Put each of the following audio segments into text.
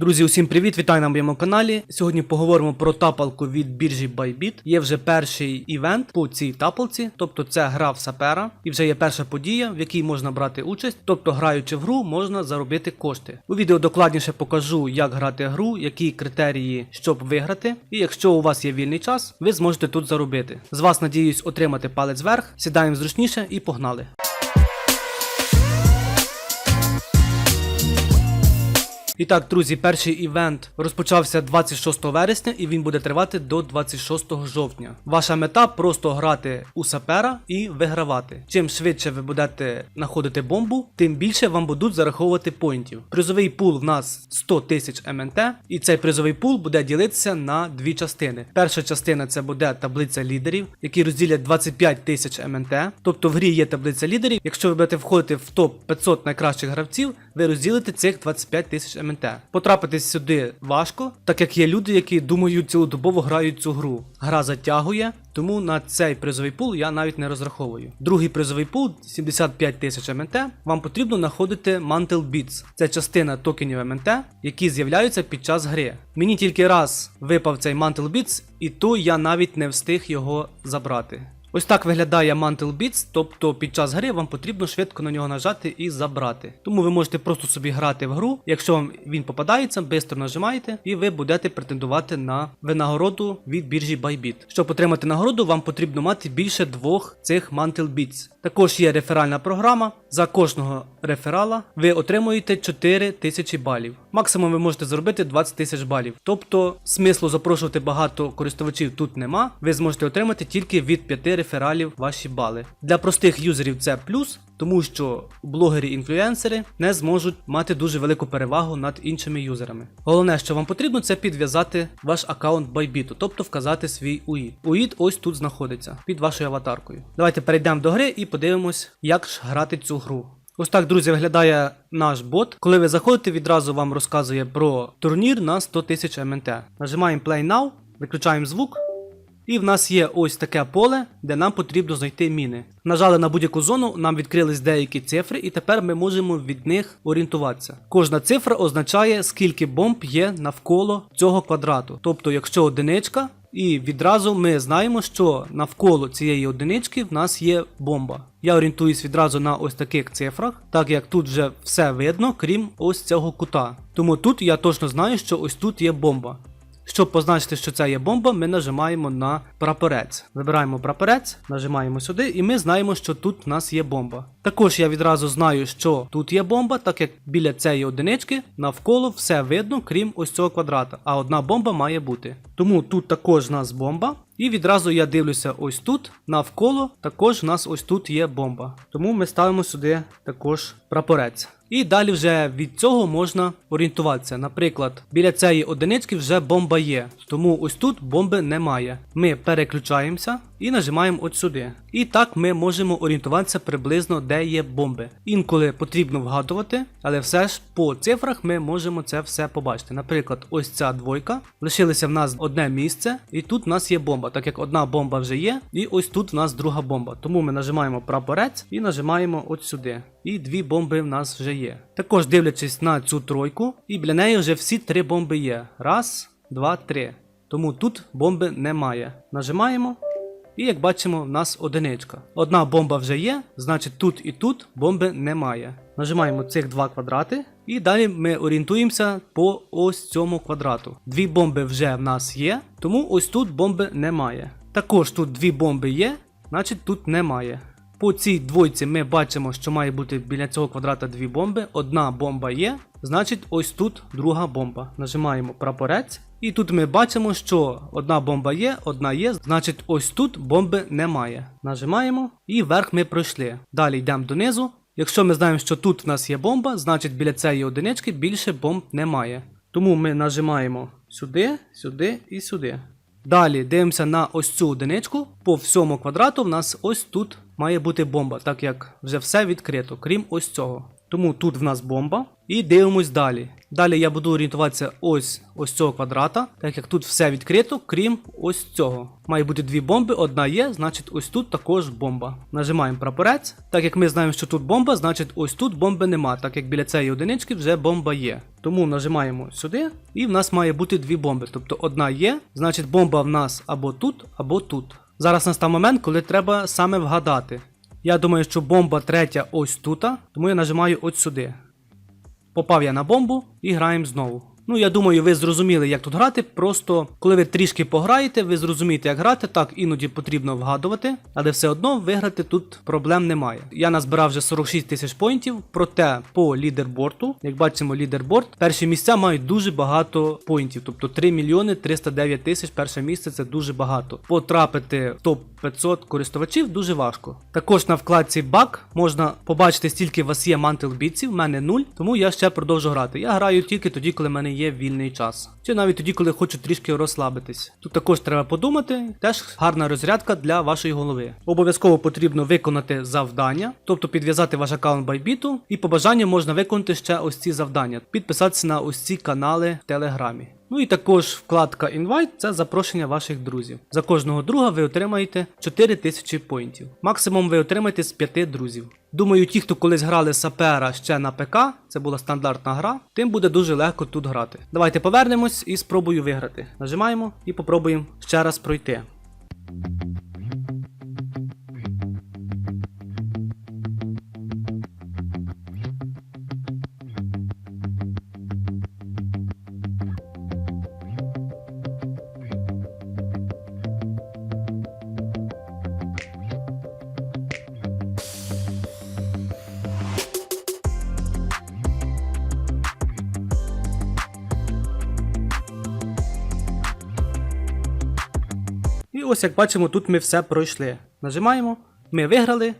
Друзі, усім привіт! Вітаю на моєму каналі. Сьогодні поговоримо про тапалку від біржі Bybit. Є вже перший івент по цій тапалці, тобто це гра в сапера, і вже є перша подія, в якій можна брати участь. Тобто, граючи в гру, можна заробити кошти. У відео докладніше покажу, як грати гру, які критерії, щоб виграти. І якщо у вас є вільний час, ви зможете тут заробити. З вас надіюсь отримати палець вверх. Сідаємо зручніше і погнали. І так, друзі, перший івент розпочався 26 вересня і він буде тривати до 26 жовтня. Ваша мета просто грати у сапера і вигравати. Чим швидше ви будете знаходити бомбу, тим більше вам будуть зараховувати поінтів. Призовий пул в нас 100 тисяч МНТ, і цей призовий пул буде ділитися на дві частини. Перша частина це буде таблиця лідерів, які розділять 25 тисяч МНТ. Тобто в грі є таблиця лідерів. Якщо ви будете входити в топ 500 найкращих гравців, ви розділите цих 25 тисяч МНТ. Потрапити сюди важко, так як є люди, які думаю, цілодобово грають цю гру. Гра затягує, тому на цей призовий пул я навіть не розраховую. Другий призовий пул 75 тисяч МНТ. Вам потрібно знаходити Mantle Beats. Це частина токенів МНТ, які з'являються під час гри. Мені тільки раз випав цей Mantle Beats, і то я навіть не встиг його забрати. Ось так виглядає Mantle Beats, тобто під час гри вам потрібно швидко на нього нажати і забрати. Тому ви можете просто собі грати в гру. Якщо вам він попадається, швидко нажимаєте, і ви будете претендувати на винагороду від біржі Bybit. Щоб отримати нагороду, вам потрібно мати більше двох цих Mantle Beats. Також є реферальна програма. За кожного реферала ви отримуєте 4 тисячі балів. Максимум ви можете зробити 20 тисяч балів. Тобто смислу запрошувати багато користувачів тут нема. Ви зможете отримати тільки від 5 рефералів ваші бали. Для простих юзерів це плюс, тому що блогери-інфлюенсери не зможуть мати дуже велику перевагу над іншими юзерами. Головне, що вам потрібно, це підв'язати ваш аккаунт Bybit, тобто вказати свій UID. UID ось тут знаходиться під вашою аватаркою. Давайте перейдемо до гри і подивимось, як ж грати цю гру. Ось так, друзі, виглядає наш бот. Коли ви заходите, відразу вам розказує про турнір на 100 тисяч МНТ. Нажимаємо Play Now, виключаємо звук. І в нас є ось таке поле, де нам потрібно знайти міни. Нажали на будь-яку зону, нам відкрились деякі цифри, і тепер ми можемо від них орієнтуватися. Кожна цифра означає, скільки бомб є навколо цього квадрату. Тобто, якщо одиничка, і відразу ми знаємо, що навколо цієї одинички в нас є бомба. Я орієнтуюсь відразу на ось таких цифрах, так як тут вже все видно, крім ось цього кута. Тому тут я точно знаю, що ось тут є бомба. Щоб позначити, що це є бомба, ми нажимаємо на прапорець. Вибираємо прапорець, нажимаємо сюди, і ми знаємо, що тут в нас є бомба. Також я відразу знаю, що тут є бомба, так як біля цієї одинички навколо все видно, крім ось цього квадрата. А одна бомба має бути. Тому тут також в нас бомба. І відразу я дивлюся ось тут, навколо також в нас ось тут є бомба. Тому ми ставимо сюди також прапорець. І далі вже від цього можна орієнтуватися. Наприклад, біля цієї одинички вже бомба є, тому ось тут бомби немає. Ми переключаємося і нажимаємо от сюди. І так ми можемо орієнтуватися приблизно, де є бомби. Інколи потрібно вгадувати, але все ж по цифрах ми можемо це все побачити. Наприклад, ось ця двойка. Лишилося в нас одне місце, і тут в нас є бомба, так як одна бомба вже є, і ось тут в нас друга бомба. Тому ми нажимаємо прапорець і нажимаємо от сюди. І дві бомби в нас вже є. Також дивлячись на цю тройку, і біля неї вже всі три бомби є. Раз, два, три. Тому тут бомби немає. Нажимаємо. І як бачимо, в нас одиничка. Одна бомба вже є, значить тут і тут бомби немає. Нажимаємо цих два квадрати, і далі ми орієнтуємося по ось цьому квадрату. Дві бомби вже в нас є, тому ось тут бомби немає. Також тут дві бомби є, значить тут немає. По цій двойці ми бачимо, що має бути біля цього квадрата дві бомби. Одна бомба є, значить ось тут друга бомба. Нажимаємо прапорець. І тут ми бачимо, що одна бомба є, одна є, значить ось тут бомби немає. Нажимаємо і вверх ми пройшли. Далі йдемо донизу. Якщо ми знаємо, що тут в нас є бомба, значить біля цієї одинички більше бомб немає. Тому ми нажимаємо сюди, сюди і сюди. Далі дивимося на ось цю одиничку. По всьому квадрату в нас ось тут має бути бомба, так як вже все відкрито, крім ось цього. Тому тут в нас бомба. І дивимось далі. Далі я буду орієнтуватися ось ось цього квадрата, так як тут все відкрито, крім ось цього. Має бути дві бомби, одна є, значить ось тут також бомба. Нажимаємо прапорець. Так як ми знаємо, що тут бомба, значить ось тут бомби нема, так як біля цієї одинички вже бомба є. Тому нажимаємо сюди, і в нас має бути дві бомби. Тобто одна є, значить бомба в нас або тут, або тут. Зараз настав момент, коли треба саме вгадати. Я думаю, що бомба третя ось тут, тому я нажимаю ось сюди. Попав я на бомбу і граємо знову. Ну, я думаю, ви зрозуміли, як тут грати. Просто коли ви трішки пограєте, ви зрозумієте, як грати. Так, іноді потрібно вгадувати, але все одно виграти тут проблем немає. Я назбирав вже 46 тисяч поінтів, проте по лідерборту, як бачимо, лідерборд, перші місця мають дуже багато поінтів, тобто 3 мільйони 309 тисяч. Перше місце це дуже багато. Потрапити в топ 500 користувачів дуже важко. Також на вкладці бак можна побачити, стільки у вас є мантел бітців, в мене 0, тому я ще продовжу грати. Я граю тільки тоді, коли в мене є вільний час. Чи навіть тоді, коли хочу трішки розслабитись. Тут також треба подумати, теж гарна розрядка для вашої голови. Обов'язково потрібно виконати завдання, тобто підв'язати ваш аккаунт байбіту, і по бажанню можна виконати ще ось ці завдання, підписатися на ось ці канали в Телеграмі. Ну і також вкладка Invite це запрошення ваших друзів. За кожного друга ви отримаєте 4000 поінтів. Максимум ви отримаєте з 5 друзів. Думаю, ті, хто колись грали сапера ще на ПК, це була стандартна гра, тим буде дуже легко тут грати. Давайте повернемось і спробую виграти. Нажимаємо і попробуємо ще раз пройти. І ось як бачимо, тут ми все пройшли. Нажимаємо, ми виграли,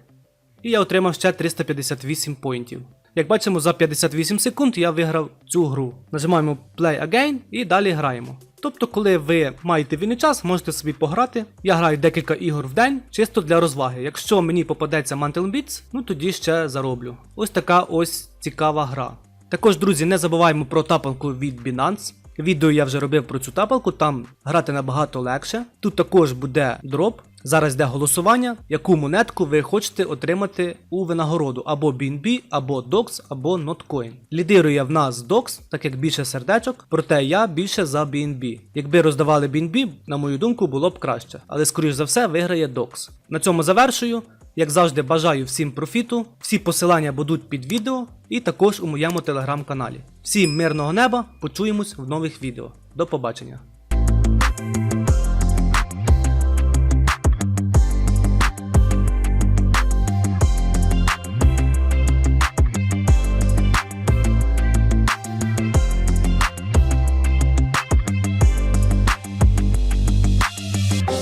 і я отримав ще 358 поінтів. Як бачимо, за 58 секунд я виграв цю гру. Нажимаємо Play Again і далі граємо. Тобто, коли ви маєте вільний час, можете собі пограти. Я граю декілька ігор в день, чисто для розваги. Якщо мені попадеться Mantle Beats, ну тоді ще зароблю. Ось така ось цікава гра. Також, друзі, не забуваємо про тапанку від Binance. Відео я вже робив про цю тапалку, там грати набагато легше. Тут також буде дроп. Зараз йде голосування, яку монетку ви хочете отримати у винагороду або BNB, або DOX, або Notcoin. Лідирує в нас DOX, так як більше сердечок, проте я більше за BNB. Якби роздавали BNB, на мою думку, було б краще. Але скоріш за все виграє DOX. На цьому завершую. Як завжди, бажаю всім профіту. Всі посилання будуть під відео і також у моєму телеграм-каналі. Всім мирного неба, почуємось в нових відео. До побачення.